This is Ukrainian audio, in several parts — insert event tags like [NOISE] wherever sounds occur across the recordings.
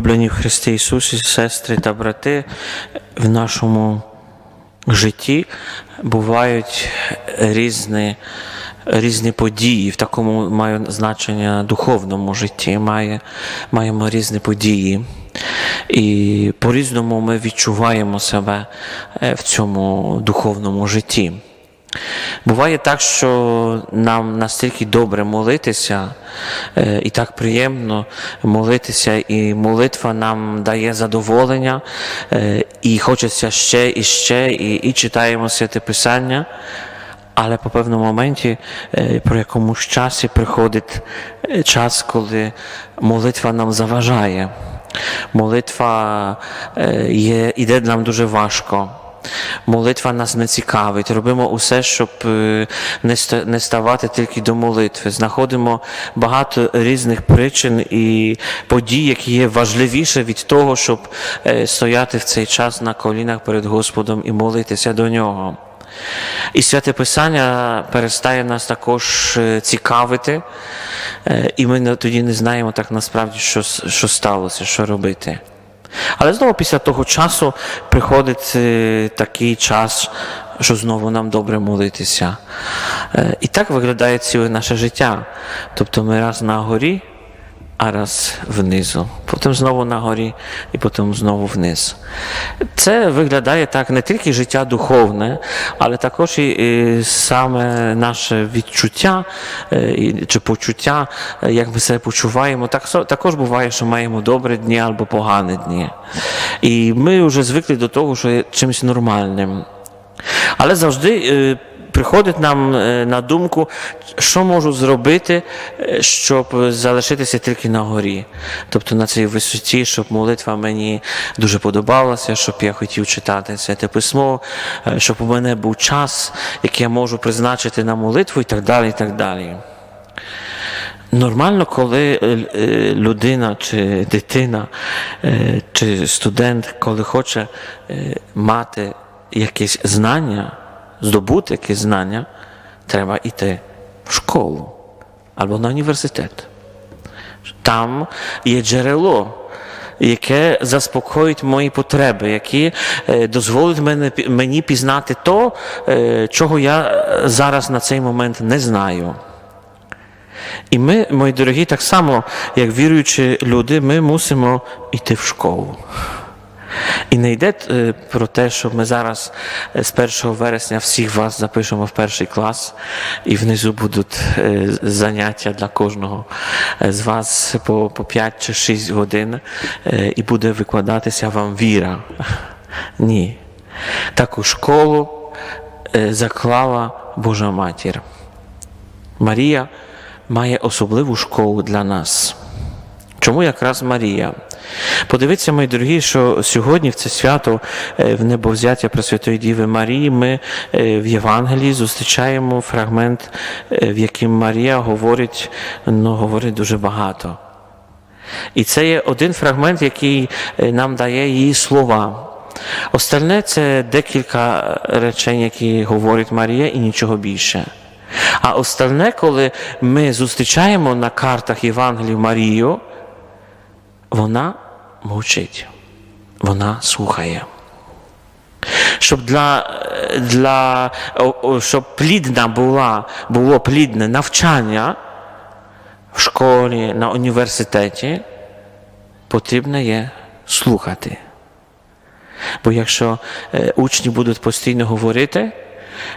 Улюблені в Христі Ісусі, сестри та брати, в нашому житті бувають різні, різні події. В такому маю значення духовному житті. Має, маємо різні події. І по-різному ми відчуваємо себе е, в цьому духовному житті. Буває так, що нам настільки добре молитися, е, і так приємно молитися, і молитва нам дає задоволення, е, і хочеться ще і ще, і, і читаємо святе Писання. Але по певному моменті, е, про якомусь часі приходить час, коли молитва нам заважає. Молитва є, іде нам дуже важко. Молитва нас не цікавить. Робимо усе, щоб е, не ставати тільки до молитви. Знаходимо багато різних причин і подій, які є важливіше від того, щоб е, стояти в цей час на колінах перед Господом і молитися до нього. І святе Писання перестає нас також е, цікавити, і ми тоді не знаємо так насправді, що, що сталося, що робити. Але знову після того часу приходить е, такий час, що знову нам добре молитися. Е, І так виглядає ціле наше життя. Тобто ми раз на горі, а раз внизу. Потім знову на горі і потім знову вниз. Це виглядає так не тільки життя духовне, але також і, саме наше відчуття е, чи почуття, е, як ми себе почуваємо. Так, також буває, що маємо добрі дні або погані дні. І ми вже звикли до того, що є чимось нормальним. Але завжди е, приходить нам е, на думку, що можу зробити, е, щоб залишитися тільки на горі. Тобто на цій висоті, щоб молитва мені дуже подобалася, щоб я хотів читати святе письмо, е, щоб у мене був час, який я можу призначити на молитву і так далі. і так далі. Нормально, коли людина чи дитина чи студент, коли хоче мати якісь знання, здобути якісь знання, треба йти в школу або на університет. Там є джерело, яке заспокоїть мої потреби, які е, дозволить мені пізнати то, е, чого я е, зараз на цей момент не знаю. І ми, мої дорогі, так само, як віруючі люди, ми мусимо йти в школу. І не йде е, про те, що ми зараз е, з 1 вересня всіх вас запишемо в перший клас, і внизу будуть е, заняття для кожного з вас по, по 5 чи 6 годин, і буде викладатися вам віра. [LAUGHS] Ні. Таку школу заклала Божа Матір. Марія має особливу школу для нас. Чому якраз Марія? Подивіться, мої дорогі, що сьогодні в це свято е, в небовзяття Пресвятої Діви Марії ми е, в Євангелії зустрічаємо фрагмент, е, в яким Марія говорить, ну, говорить дуже багато. І це є один фрагмент, який нам дає її слова. Остальне це декілька речень, які говорить Марія, і нічого більше. А остальне, коли ми зустрічаємо на картах Євангелії Марію, вона мовчить, вона слухає. Щоб для, для, щоб плідна була, було плідне навчання в школі, на університеті, потрібно є слухати. Бо якщо е, учні будуть постійно говорити,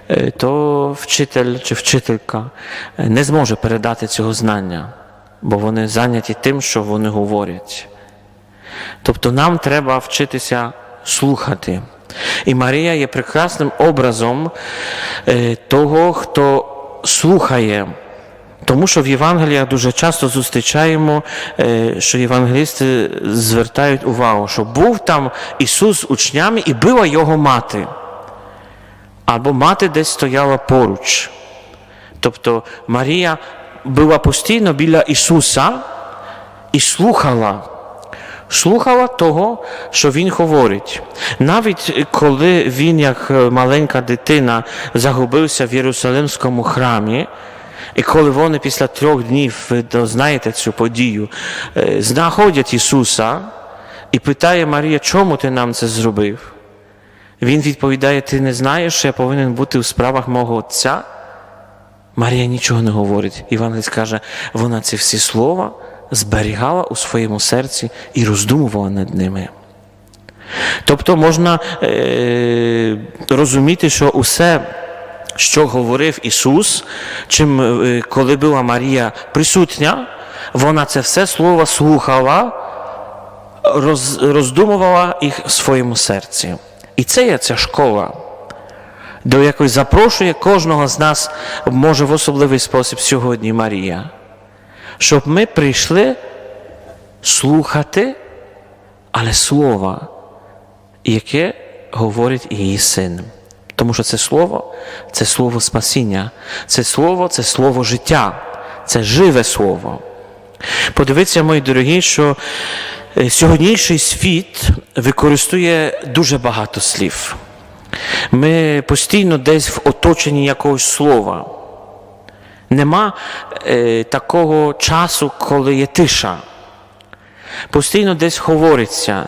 е, то вчитель чи вчителька е, не зможе передати цього знання, бо вони зайняті тим, що вони говорять. Тобто нам треба вчитися слухати. І Марія є прекрасним образом е, того, хто слухає. Тому що в Євангеліях дуже часто зустрічаємо, е, що євангелісти звертають увагу, що був там Ісус з учнями і била його мати. Або мати десь стояла поруч. Тобто Марія була постійно біля Ісуса і слухала. Слухала того, що він говорить. Навіть коли він, як маленька дитина, загубився в Єрусалимському храмі, і коли вони після трьох днів, ви знаєте цю подію, знаходять Ісуса, і питає Марія, чому ти нам це зробив? Він відповідає: Ти не знаєш, що я повинен бути у справах мого Отця? Марія нічого не говорить. Івангеліст каже, вона ці всі слова зберігала у своєму серці і роздумувала над ними. Тобто можна е, розуміти, що усе, що говорив Ісус, чим е, коли була Марія присутня, вона це все слово слухала, роз, роздумувала їх в своєму серці. І це є ця школа, до якої запрошує кожного з нас, може в особливий спосіб сьогодні Марія, щоб ми прийшли слухати, але слова, яке говорить її син. Тому що це слово це слово спасіння, це слово це слово життя, це живе слово. Подивіться, мої дорогі, що е, сьогоднішній світ використовує дуже багато слів. Ми постійно десь в оточенні якогось слова. Нема е, такого часу, коли є тиша. Постійно десь говориться.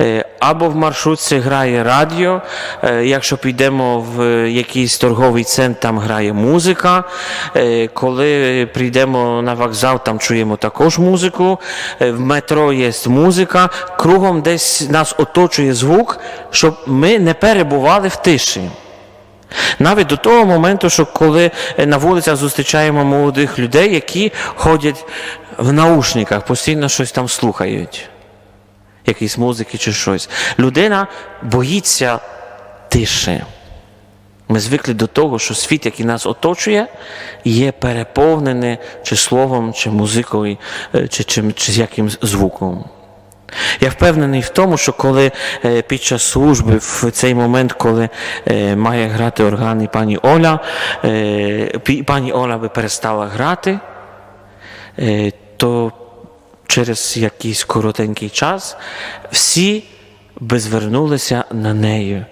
Е, Або в маршрутці грає радіо, е, якщо підемо в якийсь торговий центр, там грає музика. Е, Коли прийдемо на вокзал, там чуємо також музику. Е, В метро є музика. Кругом десь нас оточує звук, щоб ми не перебували в тиші. Навіть до того моменту, що коли на вулицях зустрічаємо молодих людей, які ходять в наушниках, постійно щось там слухають, якісь музики чи щось. Людина боїться тиші. Ми звикли до того, що світ, який нас оточує, є переповнений чи словом, чи музикою, е, чи, чи, чи якимсь звуком. Я впевнений в тому, що коли е, під час служби, в цей момент, коли е, має грати орган і пані Оля, пані Оля би перестала грати, то через якийсь коротенький час всі би звернулися на неї.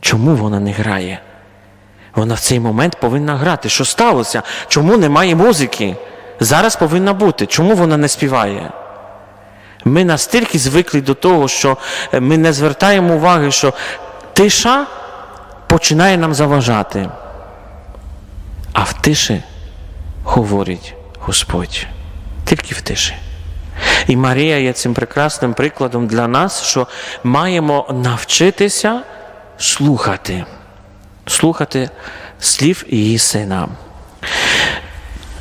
Чому вона не грає? Вона в цей момент повинна грати. Що сталося? Чому немає музики? Зараз повинна бути. Чому вона не співає? Ми настільки звикли до того, що е, ми не звертаємо уваги, що тиша починає нам заважати. А в тиші говорить Господь. Тільки в тиші. І Марія є цим прекрасним прикладом для нас, що маємо навчитися слухати, слухати слів її сина.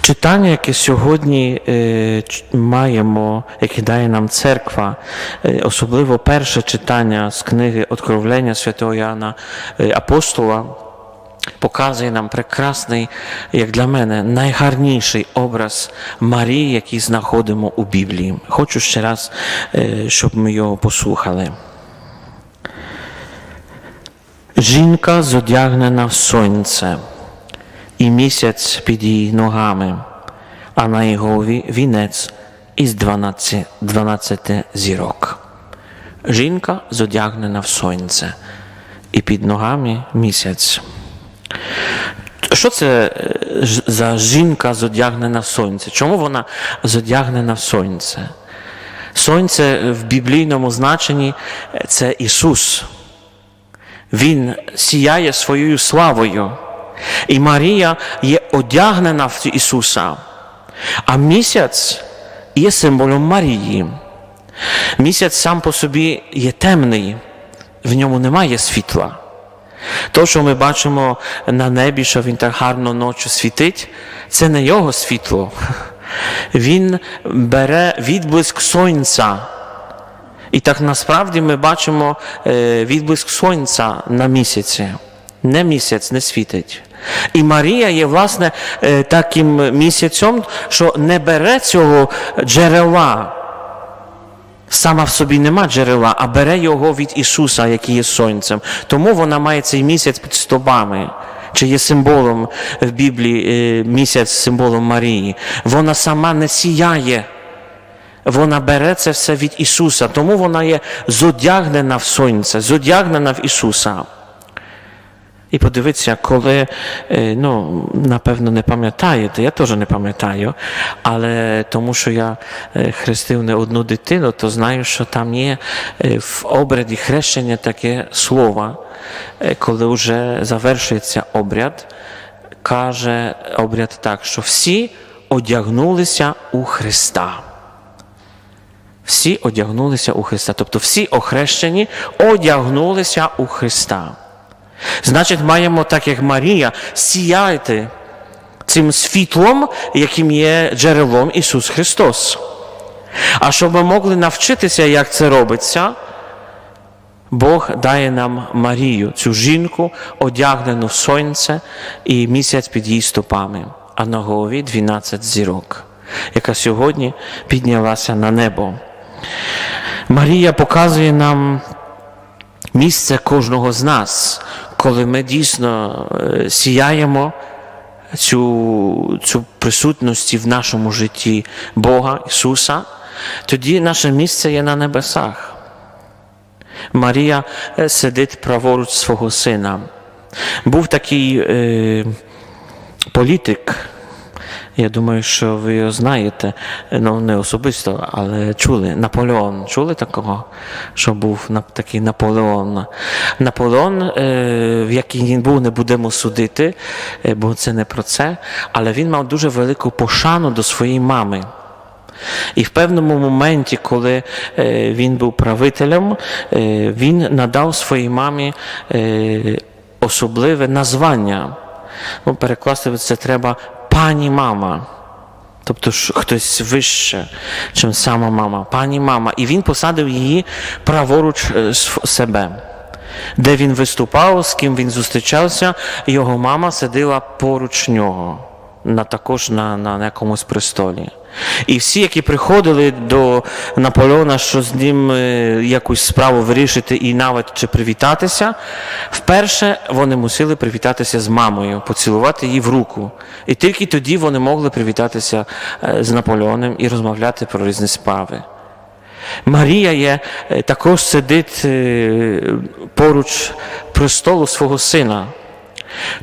Читання, яке сьогодні е, маємо, яке дає нам церква, е, особливо перше читання з книги Откровлення святого Яна е, Апостола, показує нам прекрасний, як для мене, найгарніший образ Марії, який знаходимо у Біблії. Хочу ще раз, е, щоб ми його послухали. Жінка зодягнена в сонце і місяць під її ногами, а на її голові вінець із 12, 12 зірок. Жінка зодягнена в сонце, і під ногами місяць. Що це е, за жінка зодягнена в сонце? Чому вона зодягнена в сонце? Сонце в біблійному значенні е, це Ісус. Він сіяє своєю славою. І Марія є одягнена в Ісуса. А місяць є символом Марії. Місяць сам по собі є темний, в ньому немає світла. То, що ми бачимо на небі, що він так гарно ночі світить, це не його світло. Він бере відблиск сонця. І так насправді ми бачимо е, відблиск сонця на місяці. Не місяць не світить. І Марія є, власне, е, таким місяцем, що не бере цього джерела. Сама в собі нема джерела, а бере його від Ісуса, який є сонцем. Тому вона має цей місяць під стобами. Чи є символом в Біблії е, місяць символом Марії. Вона сама не сіяє. Вона бере це все від Ісуса, тому вона є зодягнена в сонце, зодягнена в Ісуса. І подивіться, коли, ну, напевно, не пам'ятаєте, я теж не пам'ятаю, але тому що я хрестив не одну дитину, то знаю, що там є в обряді хрещення таке слово, коли вже завершується обряд, каже обряд так, що всі одягнулися у Христа. Всі одягнулися у Христа. Тобто всі охрещені одягнулися у Христа. Значить, маємо, так як Марія, сіяти цим світлом, яким є джерелом Ісус Христос. А щоб ми могли навчитися, як це робиться, Бог дає нам Марію, цю жінку, одягнену в сонце і місяць під її стопами, а на голові 12 зірок, яка сьогодні піднялася на небо. Марія показує нам місце кожного з нас, коли ми дійсно е, сіяємо цю, цю присутність в нашому житті Бога, Ісуса, тоді наше місце є на небесах. Марія е, сидить праворуч свого сина. Був такий е, політик, я думаю, що ви його знаєте, ну не особисто, але чули. Наполеон. Чули такого, що був такий Наполеон? Наполеон, е, в який він був, не будемо судити, е, бо це не про це. Але він мав дуже велику пошану до своєї мами. І в певному моменті, коли е, він був правителем, він надав своїй мамі особливе названня. Ну, перекласти це треба пані мама. Тобто ж хтось вище, ніж сама мама, пані мама. І він посадив її праворуч е, себе. Де він виступав, з ким він зустрічався, його мама сиділа поруч нього, на, також на, на якомусь престолі. І всі, які приходили до Наполеона, що з ним е, якусь справу вирішити і навіть чи привітатися, вперше вони мусили привітатися з мамою, поцілувати її в руку. І тільки тоді вони могли привітатися е, з Наполеоном і розмовляти про різні справи. Марія є, е, також сидить поруч престолу свого сина.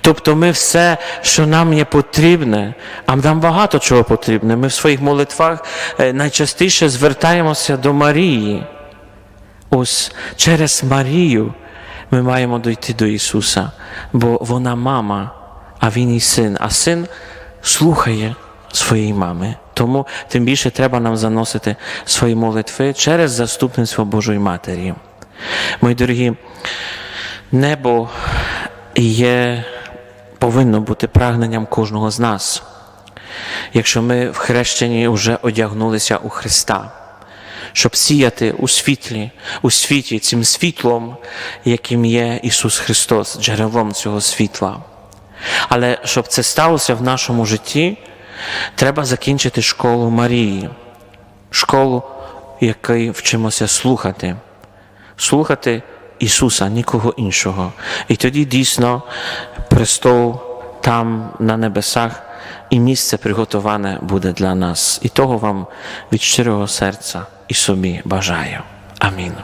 Тобто ми все, що нам є потрібне, а нам багато чого потрібне. Ми в своїх молитвах е, найчастіше звертаємося до Марії. Ось через Марію ми маємо дойти до Ісуса, бо вона мама, а Він і син, а син слухає своєї мами. Тому тим більше треба нам заносити свої молитви через заступництво Божої Матері. Мої дорогі, небо є, повинно бути прагненням кожного з нас. Якщо ми в хрещенні вже одягнулися у Христа, щоб сіяти у світлі, у світі цим світлом, яким є Ісус Христос, джерелом цього світла. Але щоб це сталося в нашому житті, треба закінчити школу Марії, школу, якій вчимося слухати, слухати Ісуса, нікого іншого. І тоді дійсно престол там на небесах і місце приготоване буде для нас. І того вам від щирого серця і собі бажаю. Амінь.